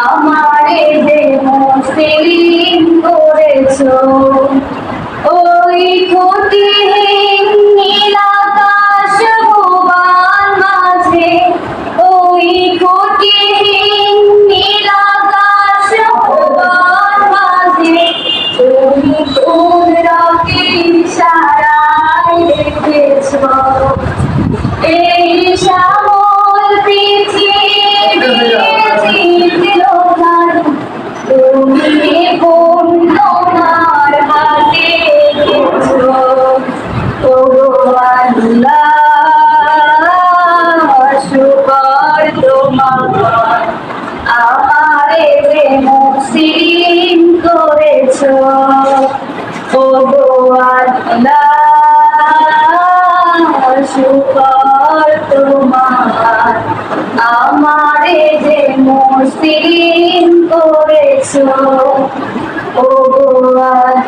আমারে যে মুসলিম করেছ ওই ক্ষতি দেখছ ও গো আজ